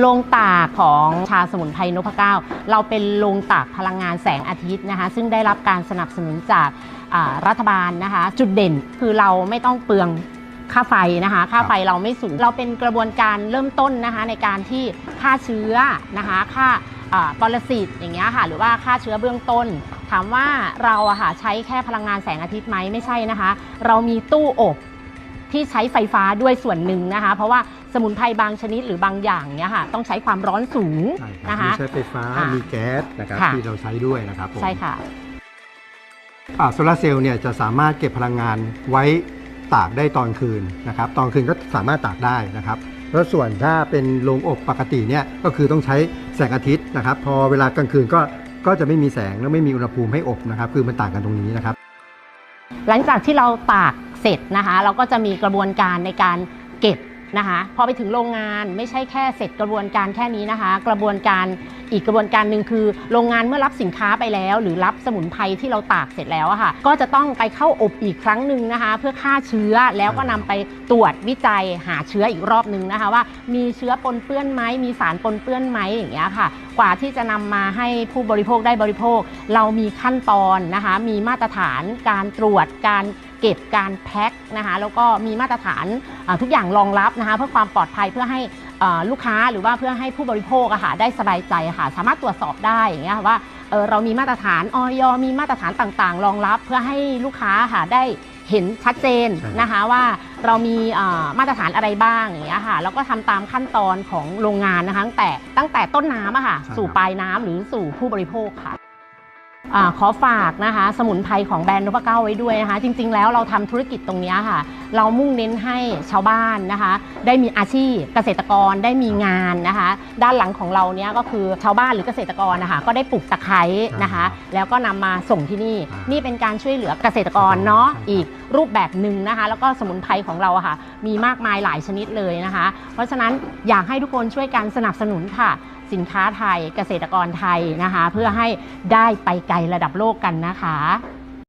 โรงตากของชาสมุนไพรนพเก้า เราเป็นโรงตากพลังงานแสงอาทิตย์นะคะ ซึ่งได้รับการสนับสนุนจากรัฐบาลนะคะ จุดเด่นคือเราไม่ต้องเปลืองค่าไฟนะคะ ค่าไฟเราไม่สูง เราเป็นกระบวนการเริ่มต้นนะคะในการที่ฆ่าเชื้อนะคะฆ่าอ่าปรสิตอย่างเงี้ยค่ะ หรือว่าฆ่าเชื้อเบื้องต้น ถามว่าเราอะค่ะใช้แค่พลังงานแสงอาทิตย์ไหมไม่ใช่นะคะ เรามีตู้อบที่ใช้ไฟฟ้าด้วยส่วนหนึ่งนะคะ เพราะว่า สมุนไพรบางชนิดหรือบางอย่างเนี่ยค่ะต้องใช้ความร้อนสูงใช่ครับนะคะ มีใช้ไฟฟ้า ค่ะมีแก๊สนะครับค่ะ ที่เราใช้ด้วยนะครับผมใช่ค่ะ อ่าโซลาร์เซลล์เนี่ยจะสามารถเก็บพลังงานไว้ตากได้ตอนคืนนะครับ ตอนคืนก็สามารถตากได้นะครับ แล้วส่วนถ้าเป็นโรงอบปกติเนี่ยก็คือต้องใช้แสงอาทิตย์นะครับ พอเวลากลางคืนก็ก็จะไม่มีแสงแล้วไม่มีอุณหภูมิให้อบนะครับ คือมันต่างกันตรงนี้นะครับ หลังจากที่เราตากเสร็จนะคะ เราก็จะมีกระบวนการในการเก็บ นะคะพอไปถึงโรงงานไม่ใช่แค่เสร็จกระบวนการแค่นี้นะคะ กระบวนการอีกกระบวนการหนึ่งคือ โรงงานเมื่อรับสินค้าไปแล้ว หรือรับสมุนไพรที่เราตากเสร็จแล้วค่ะ ก็จะต้องไปเข้าอบอีกครั้งหนึ่งนะคะ เพื่อฆ่าเชื้อแล้วก็นำไปตรวจวิจัยหาเชื้ออีกรอบหนึ่งนะคะ ว่ามีเชื้อปนเปื้อนไหมมีสารปนเปื้อนไหมอย่างเงี้ยค่ะ กว่าที่จะนำมาให้ผู้บริโภคได้บริโภค เรามีขั้นตอนนะคะ มีมาตรฐานการตรวจการ ก็บการแพ็คนะคะแล้วก็มีมาตรฐานทุกอย่างรองรับนะคะเพื่อความปลอดภัยเพื่อให้ลูกค้าหรือว่าเพื่อให้ผู้บริโภคอะค่ะได้สบายใจค่ะ สามารถตรวจสอบได้อย่างเงี้ยค่ะว่าเเรามีมาตรฐานออยมีมาตรฐานต่างๆ รองรับเพื่อให้ลูกค้าค่ะได้เห็นชัดเจนนะคะว่าเรามีมาตรฐานอะไรบ้างอย่างเงี้ยค่ะแล้วก็ทำตามขั้นตอนของโรงงานนะคะตั้งแต่ตั้งแต่ต้นน้ำอะค่ะสู่ปลายน้ำหรือสู่ผู้บริโภคค่ะ อาขอฝากนะคะ สมุนไพรของแบรนด์นพเก้าไว้ด้วยนะคะ จริง ๆ แล้วเราทำธุรกิจตรงเนี้ยค่ะ เรามุ่งเน้นให้ชาวบ้านนะคะ ได้มีอาชีพเกษตรกรได้มีงานนะคะ ด้านหลังของเราเนี้ยก็คือชาวบ้านหรือเกษตรกรนะคะก็ได้ปลูกตะไคร้นะคะ แล้วก็นำมาส่งที่นี่อ่านี่นี่เป็นการช่วยเหลือเกษตรกรเนาะใช่ครับอีกรูปแบบหนึ่งนะคะ แล้วก็สมุนไพรของเราอะค่ะ มีมากมายหลายชนิดเลยนะคะ เพราะฉะนั้นอยากให้ทุกคนช่วยกันสนับสนุนค่ะสินค้าไทยเกษตรกรไทยนะคะ เพื่อให้ได้ไปไกลระดับโลกกันนะคะ